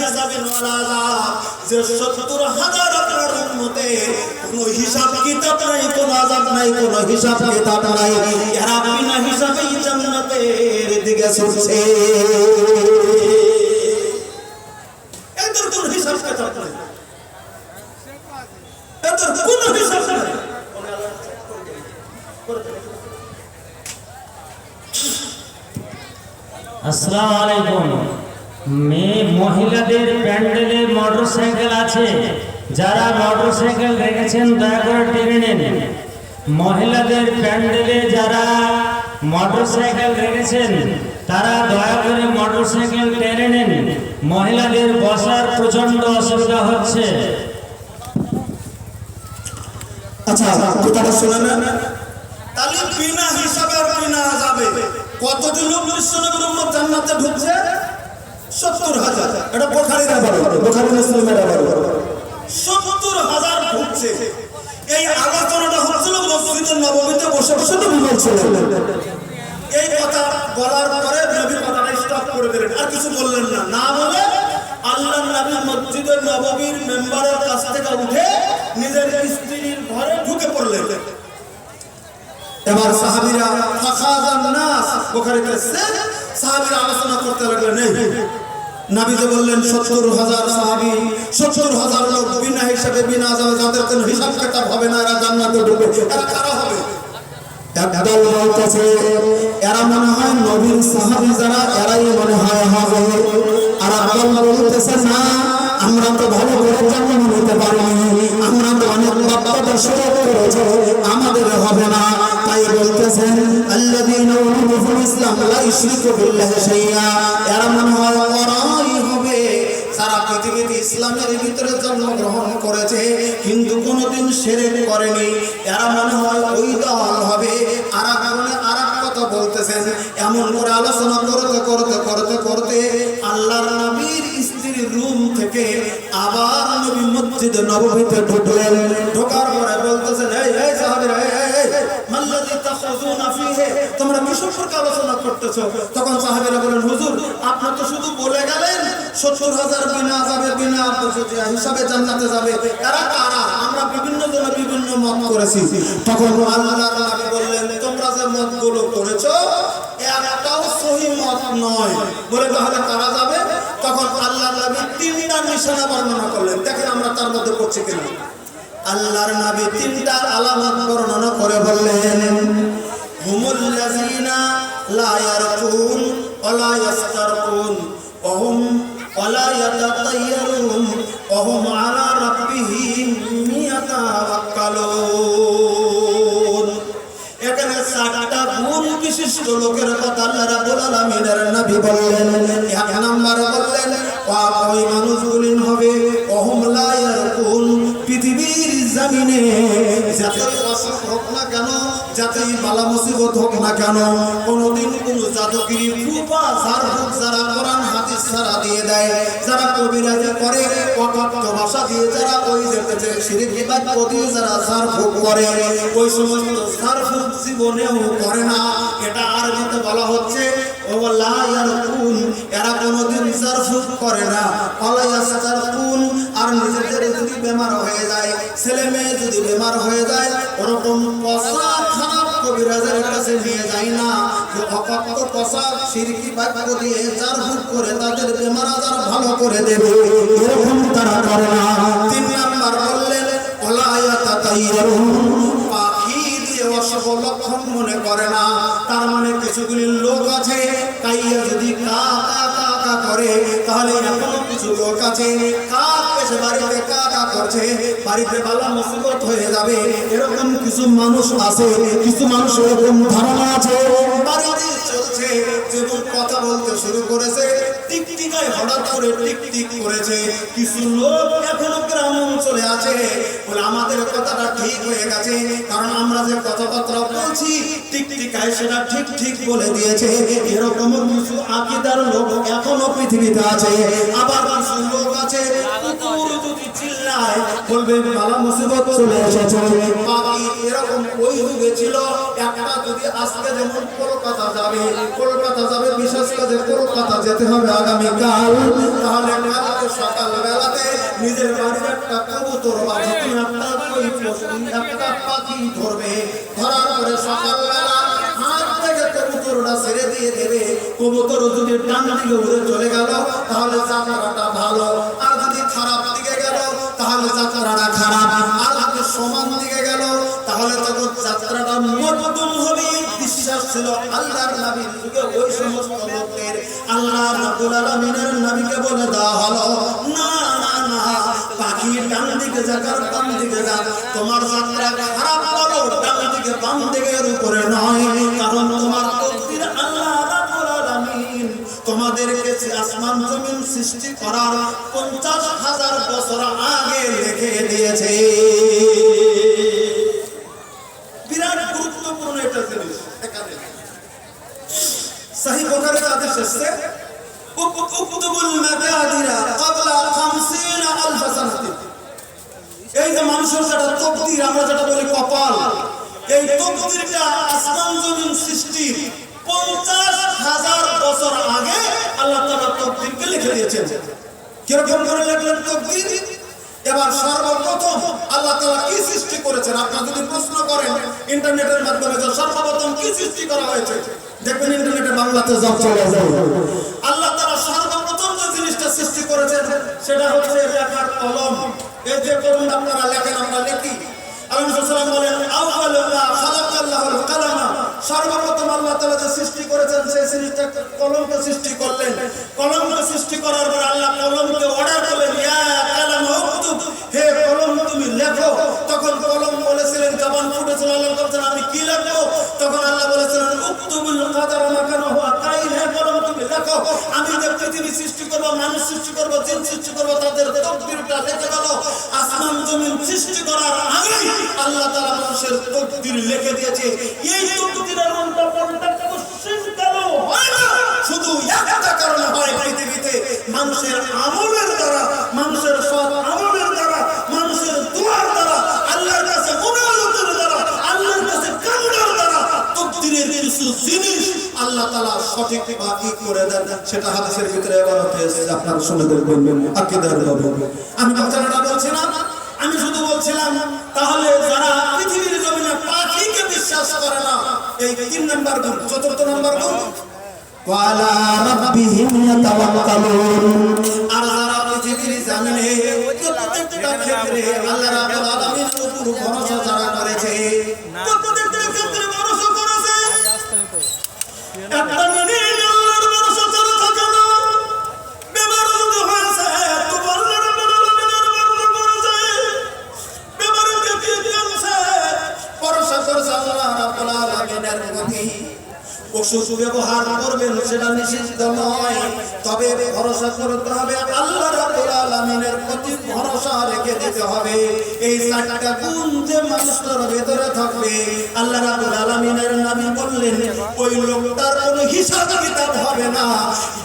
ওয়ালা যে 70 হাজার আপনার উম্মতে কোনো হিসাব কিতাব নাই, কোনো আযাব নাই, কোনো হিসাব কিতাব নাই। এরা বিনা হিসাবেই জান্নাতের দিকে ছুটছে। এদের কোনো হিসাব কিতাব নাই। এদের কোনো হিসাব নাই। আসসালামু আলাইকুম। মেয়ে মহিলাদের প্যান্ডেলে মোটরসাইকেল আছে। যারা মোটরসাইকেল রেখেছেন, দয়া করে টেনে নেন। মহিলাদের প্যান্ডেলে যারা মোটরসাইকেল রেখেছেন, তারা দয়া করে মোটরসাইকেল টেনে নেন। মহিলাদের বসার প্রচণ্ড অসুবিধা হচ্ছে। আচ্ছা কথাটা শুনে নেন তাহলে বিনা হিসাবে আর বিনা যাবে কতটি লোক বিশ্বনবীর উম্মত জান্নাতে ঢুকছে? এই আলোচনাটা নবমীতে বসে বসে এই কথা বলার পরে নবী কথাটা স্টপ করে দিলেন। আর কিছু বললেন না। না বলে আল্লাহ নবী মসজিদের নববীর মেম্বারের কাছ থেকে উঠে নিজের স্ত্রীর ঘরে ঢুকে পড়লেন। এবার সাহাবীরা ফাখাজান নাস। আলোচনা করতে লাগলেন এই নবী যে বললেন, সত্তর হাজার সাহাবী, সত্তর হাজার লোক বিনা হিসাবে, বিনা যাবে যাদের কোনো হিসাব কিতাব হবে না, এরা জান্নাতে ঢুকবে। এরা কারা হবে? আমরা তো ভালো করে জন্ম নিতে পারিনি। আমরা তো অনেক আমাদের হবে না। তাই বলতেছেন উমিরু ইসলাম এরা মনে হয় পৃথিবীতে ইসলামের ভিতরে জন্মগ্রহণ করেছে কিন্তু কোনোদিন সেরে করেনি। এরা মনে হয় ওই দল হবে। আর কারণে আর এক কথা বলতেছেন, এমন করে আলোচনা করতে করতে করতে করতে আল্লাহর নবীর স্ত্রীর রুম থেকে আবার নবী মসজিদ নববীতে ঢুকলেন। ঢোকার পরে বলতেছেন, এই এই সাহাবীরা তখন বিভিন্ন মত করেছি। তখন আল্লাহ নবী বললেন, তোমরা যে মতগুলো করেছ মত নয়। বলে, তাহলে কারা যাবে? তখন আল্লাহ তিনটা নিশানা বর্ণনা করলেন। দেখেন আমরা তার মধ্যে করছি কিনা। আল্লাহর নবী তিনটা আলামত বর্ণনা করে বললেন, হুমুল লাযিনা লা ইয়ারকুন ওয়ালা ইয়াস্তারকুন ওহুম ওয়ালা ইয়াতাতায়্যারুন ওহুম আলা রাব্বিহিম ইয়াতাওয়াক্কালুন এখানে সাতটা গুণ বিশিষ্ট লোকের কথা আল্লাহ রাব্বুল আলামিনের নবী বললেন। এক নাম্বার বললেন ওই মানুষগুলি হবে অহম লা পৃথিবীর জমিনে যতই বালা মুসিবত হোক না কেন, কোনোদিন কোন জাদুগিরি ফুপা যারা কোরআন ছাড়া দিয়ে দেয়, যারা কবিরাজি করে, অকথ্য ভাষা দিয়ে যারা ওই শিরিক বিবাদ দিয়ে যারা করে, ওই সমস্ত ঝাড়ফুঁক জীবনেও করে না। এটা আরবিতে বলা হচ্ছে এরা কোনোদিন ঝাড়ফুঁক করে না। ওলা ইয়াস্তারকুন, আর নিজেদের যদি বেমার হয়ে যায়, ছেলে মেয়ে যদি বেমার হয়ে যায়, ওরকম তাদের বেমার আজার ভালো করে দেবে না। তিন নাম্বার বললেন পাখি দিয়ে অশুভ মনে করে না। তার মানে কিছুগুলি করে তাহলে এখনও কিছু লোক আছে। কাক এসে বাড়িতে কা কা করছে, বাড়িতে বালা মুসিবত হয়ে যাবে। এরকম কিছু মানুষ আছে, কিছু মানুষ এরকম ধারণা আছে। বাড়িতে চলছে যেমন কথা বলতে শুরু করেছে, টিকটিকায় হঠাৎ করে টিকটিক করেছে। কিছু লোক এখনও গ্রাম অঞ্চলে আছে। বলে, আমাদের কথাটা ঠিক হয়ে গেছে। কারণ আমরা যে কথাবার্তা বলছি, টিকটিকায় সেটা ঠিক ঠিক বলে দিয়েছে। এরকম কিছু আকিদার লোক এখনও পৃথিবীতে আছে। আবার কিছু লোক আছে চিল্লায়, বলবে, বালা মুসিবত চলে এসেছে। এরকম ওই যুগে ছিল, একটা যদি আজকে যেমন কলকাতা যাবে কলকাতা যাবে বিশেষ কাজে কলকাতা যেতে হবে আগামীকাল। তাহলে কালকে সকাল বেলাতে নিজের বাড়ির একটা কবুতর বা একটা পাখি ধরবে। ধরার পরে সকাল বেলা হাত থেকে কবুতরটা ছেড়ে দিয়ে দেবে। কবুতর যদি ডান দিকে উড়ে চলে গেল, তাহলে যাত্রাটা ভালো। আর যদি খারাপ দিকে গেল, তাহলে সমান দিকে গেল, তাহলে তখন যাত্রাটা মধ্যম হবে বিশ্বাস ছিল আল্লাহর নবীর যুগে ওই সমস্ত লোকের আল্লাহ রাব্বুল আলামিনের নবীকে বলে দেওয়া হলো, না না না, পাখি ডান দিকে যাকার বাম দিকে যা, তোমার যাত্রা খারাপ হলো ডান দিকে বাম দিকের উপরে নয়, কারণ তোমার তকদির আল্লাহ রাব্বুল আলামিন তোমাদেরকে যে আসমান জমিন সৃষ্টি করার পঞ্চাশ হাজার বছর আগে লিখে দিয়েছে বিরাট গুরুত্বপূর্ণ একটা জিনিস এখানে সহি বুখারীর আদেশ এসেছে উক- উকতুবুল মাকাদিরা ক্বাবলা 50 আলফ সানাতি এই যে মানুষের যেটা তকদির, আমরা যেটা বলি কপাল, এই তকদিরটা আসমান জমিন সৃষ্টির পঞ্চাশ হাজার বছর আগে আল্লাহ তাআলা তকদিরকে লিখে দিয়েছেন। কীরকম করে লিখলেন তকদির? এবার সর্বপ্রথম আল্লাহ তাআলা কি সৃষ্টি করেছেন? আপনারা যদি প্রশ্ন করেন, ইন্টারনেটের মাধ্যমে সর্বপ্রথম কি সৃষ্টি করা হয়েছে? দেখবেন ইন্টারনেটে বাংলাতে যা চলে যায় আল্লাহ তাআলা সর্বপ্রথম যে জিনিসটা সৃষ্টি করেছেন, সেটা হচ্ছে লেখার কলম। এই যে কলম আপনারা লেখেন, আমরা লিখি। সৃষ্টি করার পর আল্লাহ কলমকে অর্ডার করলেন হে কলম লেখো। বলেছিলেন, জবান আল্লাহ বলছেন, আমি কি লিখব? তখন আল্লাহ বলেছিলেন উকতুবুল আমি যে পৃথিবী সৃষ্টি করব, মানুষ সৃষ্টি করব, জিন সৃষ্টি করব, তাদের তকদিরটা লিখে গেল। আসমান জমিন সৃষ্টি করার আগেই আল্লাহ তাআলা মানুষের তকদির লিখে দিয়েছে। এই তকদিরের না। শুধু একটা কারণে হয় পৃথিবীতে, মানুষের আমলের দ্বারা, মানুষের সৎ তকদিরের কিছু জিনিস আল্লাহ তাআলা সঠিক বাকি করে দেন সেটা হাদিসের ভিতরে এবার এসেছে আপনারা শুনে দেখবেন আকীদার বাবু আমি কথাটা বলছি না আমি শুধু বলছিলাম তাহলে যারা পৃথিবীর জমিনে পাখিকে বিশ্বাস করে না এই তিন নাম্বার গুণ চতুর্থ নাম্বার গুণ وعلى ربهم يتوكلون আর যারা পৃথিবীর জমিনে প্রত্যেকটা ক্ষেত্রে আল্লাহ রাব্বুল আলামিনের উপর ভরসা যারা করেছে একটা মিনিট আল্লাহর ব্যবহার করবেন সেটা নিষিদ্ধ নয়। তবে ভরসা করতে হবে, আল্লাহ প্রতি ভরসা রেখে দিতে হবে। এই চারটা গুণ যে মানুষটার ভেতরে থাকবে, আল্লাহ বললেন, ওই লোকটার কোনো হিসাব কিতাব হবে না।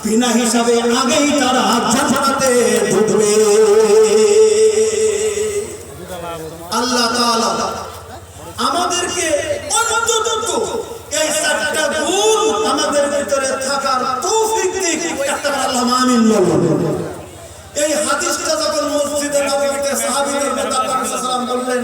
বিনা হিসাবে আগেই তারা ঢুকবে। আল্লাহ আমাদেরকে গুণ আমাদের ভিতরে থাকার তৌফিক দিক আল্লাহ আমিন বলুন এই হাদিসটা যখন মসজিদে নববীতে সাহাবীদের রাসূল সাল্লাল্লাহু আলাইহি বললেন,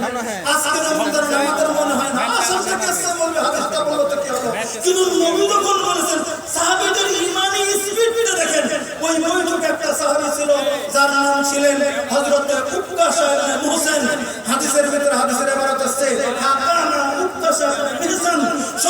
আজকে আমাদের আমাদের মনে হয় না, আসল থেকে এসে বলবে, হাদিসটা বলল তো কি হলো কিন্তু নবী যখন বলেছেন, সাহাবীদের ঈমানি স্পিডটা দেখেন, ওই বৈঠকে একটা সাহাবী ছিল, যার নাম ছিলেন হযরত উক্কাশা ইবনে মুহসিন হাদিসের ভিতরে, হাদিসের ইবারত আছে, হাকানা উক্কাশা ইবনে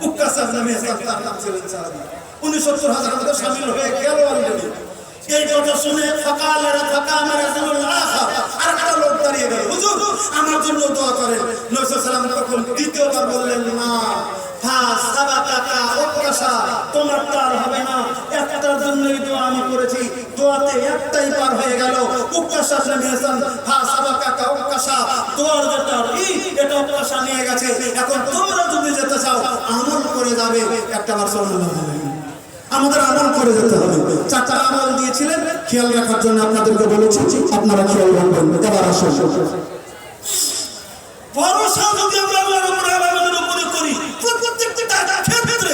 উক্কাস নামে তার নাম ছিলেন সাহাবী উনি সত্তর হাজারের মধ্যে শামিল হয়ে গেল অলরেডি এই কথা শুনে ফাকালের ফাকামের রাসূলুল আখা আর একটা লোক দাঁড়িয়ে গেল হুজুর আমার জন্য দোয়া করেন সাল্লাল্লাহু আলাইহি তখন দ্বিতীয়বার বললেন না উকাশা তোমার তার হবে না একটার জন্যই দোয়া আমি করেছি দোয়াতে একটাই পার হয়ে গেল উক্কাশা দোয়ার যেটা এটা উক্কাশা নিয়ে গেছে। এখন তোমরা যদি যেতে চাও, আমল করে যাবে একটা বার সাল্লাল্লাহু আমাদের আমল করে যেতে হবে। চারটা আমল দিয়েছিলেন, খেয়াল রাখার জন্য আপনাদেরকে বলেছি, আপনারা খেয়াল রাখবেন। এবার আসুন। ভরসা যদি আমরা আল্লাহর উপরে আমাদের উপরে করি, প্রত্যেকটা ক্ষেত্রে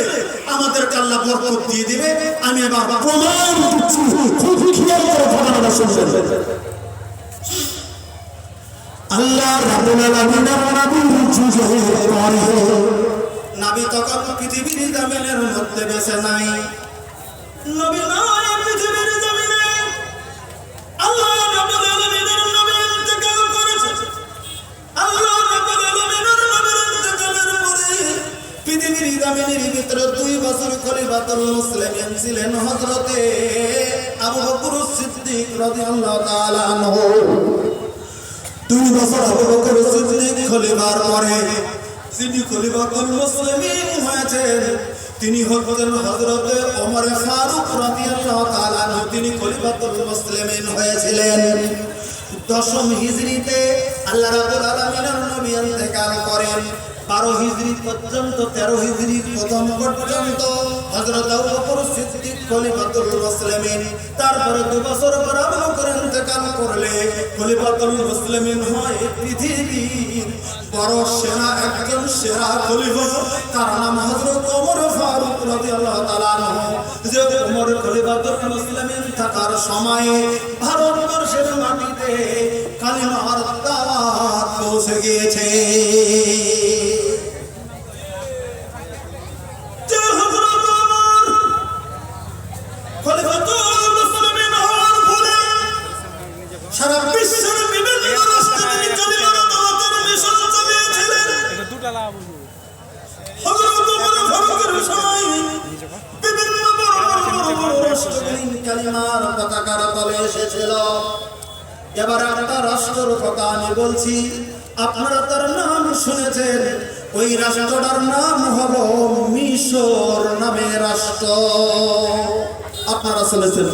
আমাদেরকে আল্লাহ বরকত দিয়ে দিবে। আমি এবার প্রমাণ দিচ্ছি খুব খেয়াল করে ঘটনাটা শুনবেন আল্লাহ রাব্বুল আলামিনের নবীর যুগে পরে নবী তখন পৃথিবীর জমিনের মধ্যে বেঁচে নাই। নবী নয় পৃথিবীর জমিনে আল্লাহ রাব্বুল আলামিনের নবী ইন্তেকাল করেছে। আল্লাহ হযরতে আবু বকর সিদ্দিক রাদিয়াল্লাহু তাআলা আনহু। দুই বছর আবু সিদ্দিক খলিফার পরে। যিনি খলিফাতুল মুসলিমিন হয়েছেন, তিনি হলেন হযরত ওমর ফারুক রাদিয়াল্লাহু তাআলা তিনি খলিফাতুল মুসলিমিন হয়েছিলেন। দশম হিজরিতে আল্লাহ রাব্বুল আলামিনের নবী ইন্তেকাল করেন। বারো হিজড়ি পর্যন্ত, তেরো হিজড়ি প্রথম পর্যন্ত হজরত তারপরে দু বছর পর আবু করে ইন্তেকাল করলে খলিফাতুল মুসলিমিন হয় পৃথিবীর বড় সেনা, একজন সেরা খলিফা। তার নাম হজরত ওমর ফারুক রাদিয়াল্লাহু তাআলা যে ওমর খলিফাতুল মুসলিমিন থাকার সময়ে ভারতবর্ষের মাটিতে কালিমার দাওয়াত পৌঁছে গিয়েছে।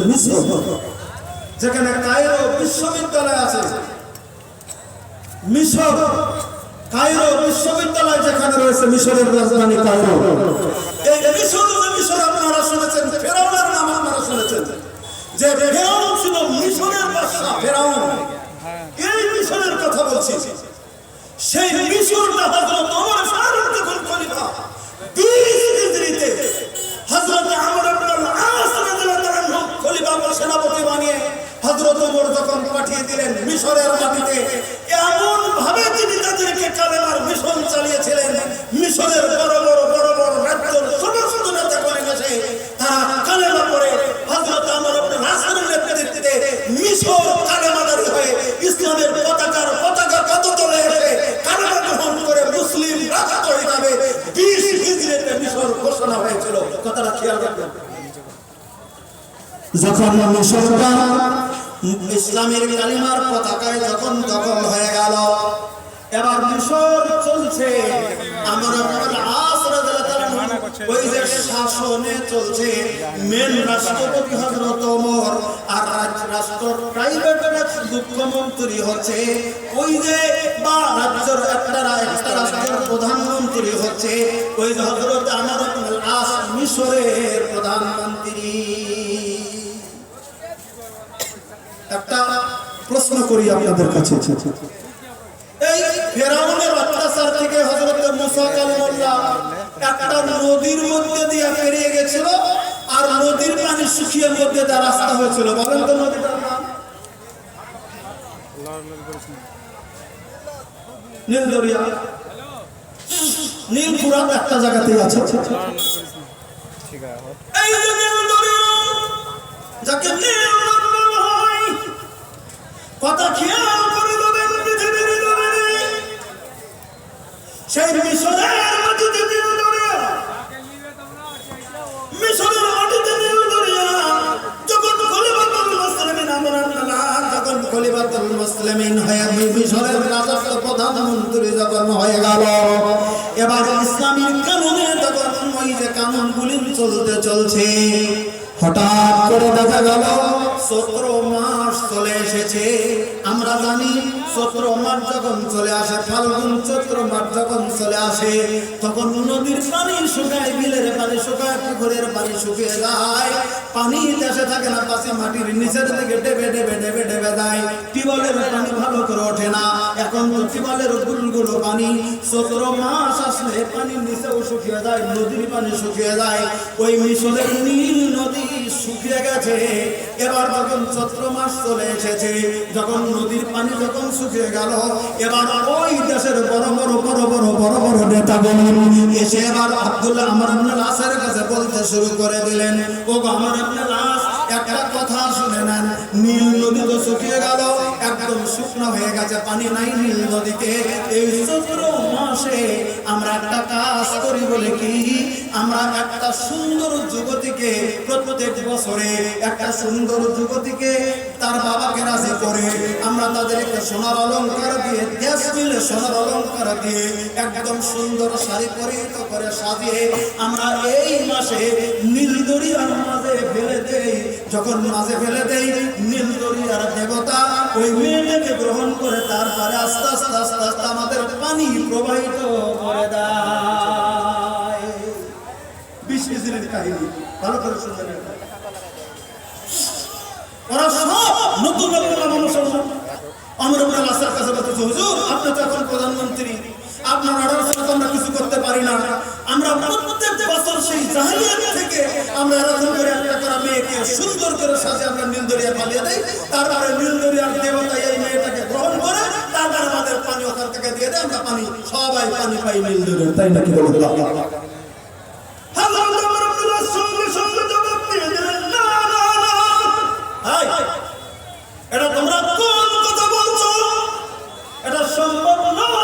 মিশর যেখানে কায়রো বিশ্ববিদ্যালয় আছে। মিশর, কায়রো বিশ্ববিদ্যালয় যেখানে রয়েছে, মিশরের রাজধানী কায়রো। এই মিশর মিশর আপনারা শুনেছেন, ফেরাউনের নাম। শুনেছেন যে ফেরাউন ছিল মিশরের বাদশা, ফেরাউন। এই মিশরের কথা বলছি। সেই মিশরটা হযরত ওমর ফারুক যখন খলিফা 20 হিজরিতে আমর ইবনে আল-আস রাদিয়াল্লাহু আনহু খলিফা সেনাপতি বানিয়ে হযরত ওমর যখন পাঠিয়ে দিলেন মিশরের মাটিতে, এমন ভাবে তিনি তাদেরকে কালেমার মিশন চালিয়েছিলেন। মিশরের বড় বড় বড় বড় রাজ্যের সমস্ত নেতা করে গেছে তারা যখন মিশরটা ইসলামের কালিমার পতাকায় যখন দখল হয়ে গেল, এবার মিশর চলছে। ওই যে শাসনে চলছে মেন আর রাষ্ট্র মুখ্যমন্ত্রী হচ্ছে। ওই যে বা রাজ্যের একটা একটা রাষ্ট্রের প্রধানমন্ত্রী হচ্ছে, ওই হজরত আমার মিশরের প্রধানমন্ত্রী একটা প্রশ্ন করি আপনাদের কাছে। এই ফেরাউনের অত্যাচার থেকে হযরত মুসা কালিমুল্লাহ একটা নদীর মধ্যে দিয়ে পেরিয়ে গেছিল আর নদীর পানি শুকিয়ে মধ্যে তার রাস্তা হয়েছিল। বলেন তো নদীটার নাম। নীল দরিয়া নীল পুরাত একটা জায়গাতেই আছে। যাকে নীল কথা খেয়াল করে দেবেন পৃথিবীর জমিনে সেই মিশরের মাটিতে দরিয়া মিশরের মাটিতে দরিয়া যখন মুসলিমিন যখন মুসলিমিন হয়ে মিশরের রাজস্ব প্রধানমন্ত্রী যখন হয়ে গেল, এবার ইসলামী কানুনে তখন ওই যে চলতে চলছে। হঠাৎ করে দেখা গেল, সতেরো মাস চলে এসেছে। আমরা জানি সতেরো মাস যখন চলে আসে, ফাল্গুন চৈত্র মাস যখন চলে আসে, তখন নদীর পানি শুকায়, বিলের পানি শুকায়, পুকুরের পানি শুকিয়ে যায়। পানি দেশে থাকে না, পাশে মাটির নিচের দিকে ডেবে ডেবে ডেবে ডেবে দেয় টিউবওয়েলের পানি ভালো করে ওঠে না। এখন তো টিউবওয়েলের গুলগুলো পানি। সতেরো মাস আসলে পানির নিচেও শুকিয়ে যায়, নদীর পানি শুকিয়ে যায়। ওই মিশরের নীল নদী শুকিয়ে গেছে। এবার যখন মাস চলে এসেছে, যখন নদীর পানি যখন শুকিয়ে গেল, এবার ওই দেশের বড় বড় বড় বড় বড় বড় নেতা এসে এবার আব্দুল্লাহ আমার আপনার লাশের কাছে বলতে শুরু করে দিলেন। ও আমার আপনার লাশ একটা কথা শুনে নেন। নীল নদী তো শুকিয়ে গেল একদম শুকনো হয়ে গেছে, পানি নাই নীল নদীতে। এই চৈত্র মাসে আমরা একটা কাজ করি বলে কি? আমরা একটা সুন্দর যুবতীকে প্রত্যেক বছরে একটা সুন্দর যুবতীকে তার বাবাকে রাজি করে আমরা তাদেরকে সোনার অলংকার দিয়ে দেশ মিলে সোনার অলংকার দিয়ে একদম সুন্দর শাড়ি পরিহিত করে সাজিয়ে আমরা এই মাসে নীল দরিয়ার মাঝে ফেলে দেই। যখন মাঝে ফেলে দেই, নীল দরিয়ার দেবতা, ওই মেয়েটাকে গ্রহণ করে তারপরে আস্তে আস্তে আস্তে আস্তে আমাদের পানি প্রবাহিত করে দেয়। কাহিনী, ভালো করে সব নতুন আমরা আপনার আসার কাছে প্রধানমন্ত্রী। আপনার কিছু করতে পারি না। আমরা প্রত্যেক বছর সেই জাহিলিয়াত থেকে আমরা এরকম করে একটা করে মেয়েকে সুন্দর করে সাজে আমরা নীলদরিয়া পালিয়ে দেই। তারপরে নীলদরিয়ার দেবতা এই মেয়েটাকে গ্রহণ করে তারপরে আমাদের পানি ওখান থেকে দিয়ে দেয়, আমরা পানি, সবাই পানি পাই নীলদরিয়ার, তাই নাকি বলুন এটা তোমরা কোন কথা বলছো? এটা সম্ভব নয়।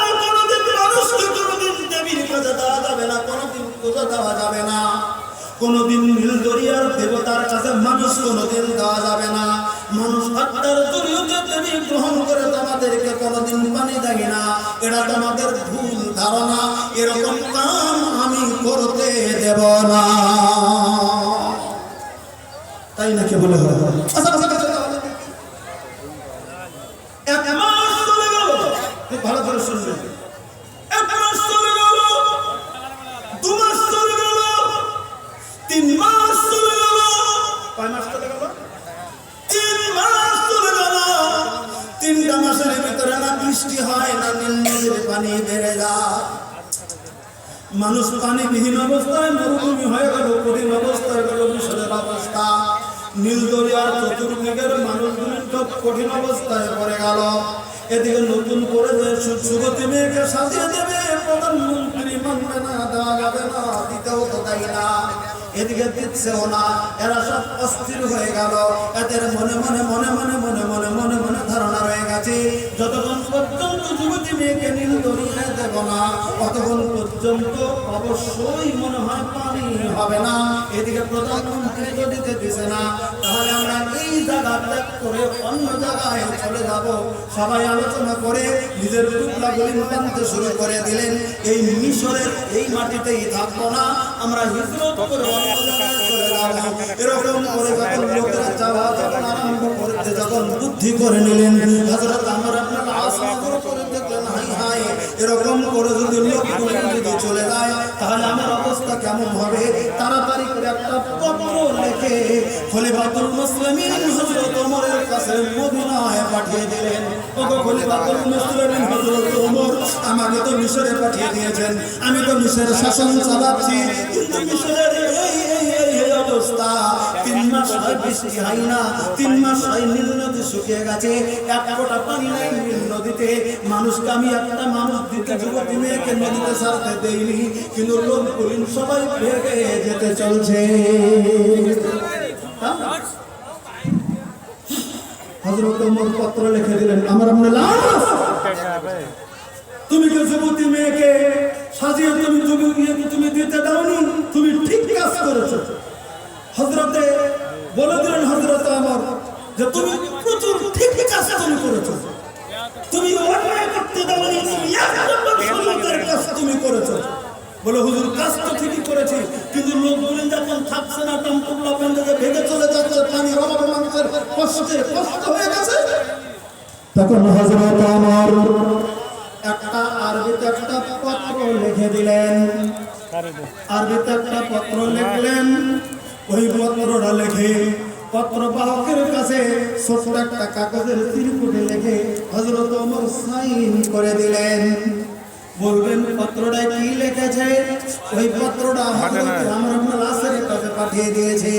কাছে দেওয়া যাবে না, কোনোদিন পূজা দেওয়া যাবে না। কোনোদিন নীল দরিয়ার দেবতার কাছে মানুষ কোনোদিন দেওয়া যাবে না। মানুষ দেবী গ্রহণ করে তোমাদেরকে পানি দেয় না। এটা তোমাদের ভুল ধারণা, এরকম কাম আমি করতে দেব না। তাই নাকি বলে আচ্ছা পানি বেড়ে যায় মানুষ পানিবিহীন অবস্থায় মরুভূমি হয়ে গেল, কঠিন অবস্থায় গেল মিশরের অবস্থা। নীল দরিয়ার চতুর্দিকের মানুষগুলি সব কঠিন অবস্থায় পড়ে গেল। এদিকে নতুন করে যে সু- যুবতী মেয়েকে সাজিয়ে দেবে, প্রধানমন্ত্রী মানবে না, দেওয়া যাবে না, দিতেও তো তাই না। এদিকে দিচ্ছেও না। এরা সব অস্থির হয়ে গেল। এদের মনে মনে মনে মনে মনে মনে মনে মনে ধারণা রয়ে গেছে। যতক্ষণ পর্যন্ত যুবতী মেয়েকে নীল দরিয়ায় দেব না, ততক্ষণ পর্যন্ত অবশ্যই মনে হয় পানি হবে না। এদিকে প্রধানমন্ত্রী তো দিতে দিছে না, তাহলে আমরা এই জায়গা ত্যাগ করে অন্য জায়গায় চলে যাব। সবাই আলোচনা করে নিজের টুকরা গুলি শুরু করে দিলেন। এই মিশরের মাটিতেই থাকব না। আমরা হিজরত করে এরকম করে যখন লোকেরা যাওয়া, যখন আরম্ভ করতে, যখন বুদ্ধি করে নিলেন, হযরত আমর আপনার আসমান করে দেখলেন হাই হাই এরকম করে যদি লোকগুলো যদি চলে যায়, তাহলে আমার অবস্থা কেমন হবে? তাড়াতাড়ি করে একটা পত্র লিখে খলিফাতুল মুসলিমিন হযরত ওমরের কাছে মদিনায় পাঠিয়ে দিলেন। ওগো খলিফাতুল মুসলিমিন হযরত ওমর, আমাকে তো মিশরে পাঠিয়ে দিয়েছেন। আমি তো মিশরের শাসন চালাচ্ছি। কিন্তু মিশরের এই এই অবস্থা মাস হয় বৃষ্টি হয় না তিন মাস হয় নীল নদী শুকিয়ে গেছে। এক পানি নাই নীল নদীতে। মানুষকে আমি একটা মানুষ দিতে যুবতী মেয়েকে নদীতে ছাড়তে দেইনি, কিন্তু লোক করিম সবাই যেতে চলছে। তুমি কি যুবতী মেয়েকে সাজিয়ে তুমি তুমি দিতে দাওনি, তুমি ঠিক কাজ করেছ। হজরতে বলে দিলেন হজরত আমার, যে তুমি প্রচুর ঠিক কাজ তুমি করেছ। তুমি অন্যায় করতে দাওনি তুমি করেছ। বলে, হুজুর, কাজ তো ঠিকই করেছি, কিন্তু লোক বলেন যখন থাকছে না টমটমলা প্যান্ডে ভেঙে চলে যাচ্ছে, পানির অভাবে মানুষের কষ্টে কষ্ট হয়ে গেছে। তখন হজরত আমার একটা আরবিতে একটা পত্র লিখে দিলেন। আরবিতে একটা পত্র ওই পত্রটা লেখে পত্র বাহকের কাছে ছোট্ট একটা কাগজের ত্রিপুটে লেখে হজরত ওমর সাইন করে দিলেন। বলবেন পত্রটা কি লিখেছে? ওই পত্রটা হযরত আমর ইবনে আসের কাছে পাঠিয়ে দিয়েছে।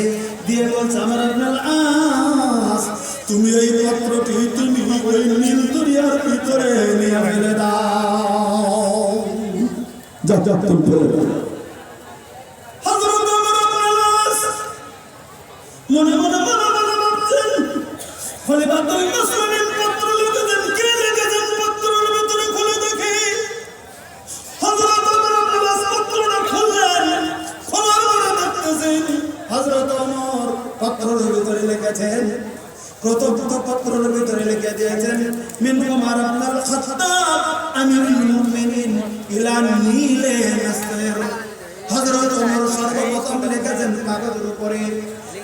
দিয়ে বলছে আমর ইবনে আস তুমি এই পত্রটি তুমি ওই নীল দরিয়ার ভিতরে নিয়ে ফেলে দাও। যা যা তুমি ফেলে দাও। মনে মনে মনে মনে ভাবছেন? খলিফাতুল মুসলিমিন পত্র লিখেছেন কে লিখেছেন পত্রের ভিতরে খুলে দেখি? হযরত ওমর আস পত্রটা খুললেন, খোলার পরে দেখতেছেন হযরত ওমর পত্রের ভিতরে লিখেছেন। প্রথম পত্রের ভিতরে লিখে দিয়েছেন, মিন কুমার আব্দুল খাত্তাব আমিরুল মুমিনিন, ইলা নীলে নাসির। হযরত ওমর সর্বপ্রথম লিখেছেন কাগজের উপরে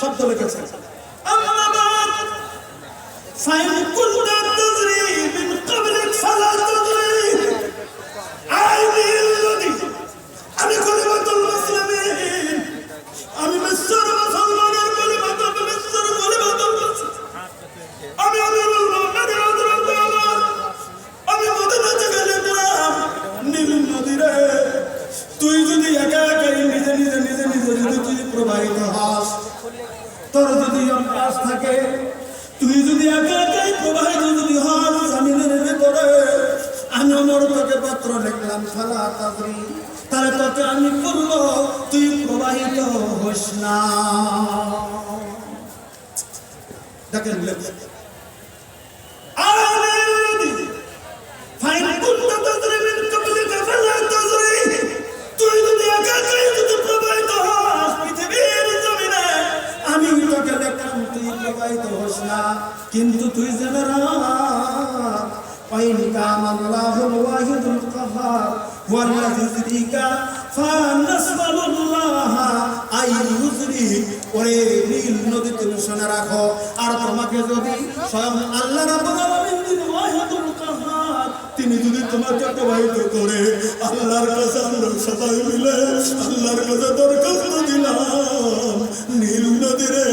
শব্দ লিখেছে। তুই প্রবাহিত হোস না কিন্তু তুই জেনে রাখ وإن كان الله الواحد القهار هو الذي يجريك فنسأل الله أن يجريك ওরে নীল নদী তুমি শুনে রাখো আর তোমাকে যদি স্বয়ং আল্লাহ রাব্বুল আলামিন যিনি ওয়াহিদুল কাহ্হার তিনি যদি তোমাকে প্রবাহিত করে আল্লাহর কাছে আমরা সবাই মিলে আল্লাহর কাছে দরখাস্ত দিলাম, নীল নদীরে,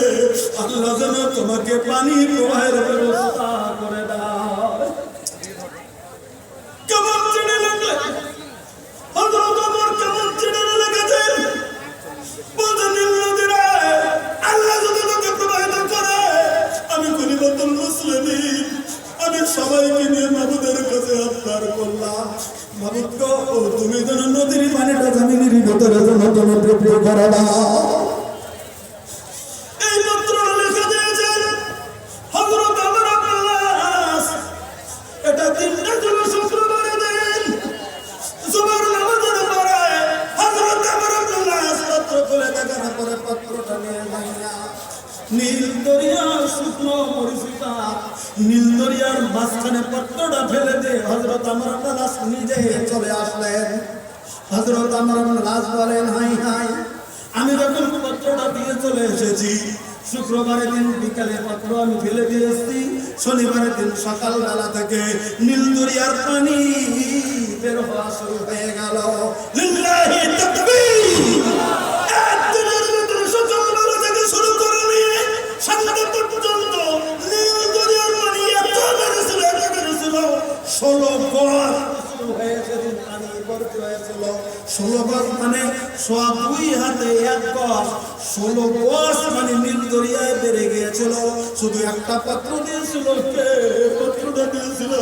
আল্লাহ যেন তোমাকে পানি প্রবাহের ব্যবস্থা করে দাও ফেলে আমার হযরত নিজে চলে আসলেন। হজরত আমার আব্দুল্লাহ বলেন, হাই হাই, আমি যখন পত্রটা দিয়ে চলে এসেছি, শুক্রবারের দিন বিকালে পত্র আমি ফেলে দিয়ে এসেছি শনিবারের দিন সকালবেলা থেকে নীলদরিয়ার পানি বের হওয়া শুরু হয়ে গেল। লিল্লাহি গজ মানে সোয়া দুই হাতে এক গজ। মানে নীল বেড়ে গিয়েছিল। শুধু একটা পাত্র দিয়েছিল, কে দিয়েছিল?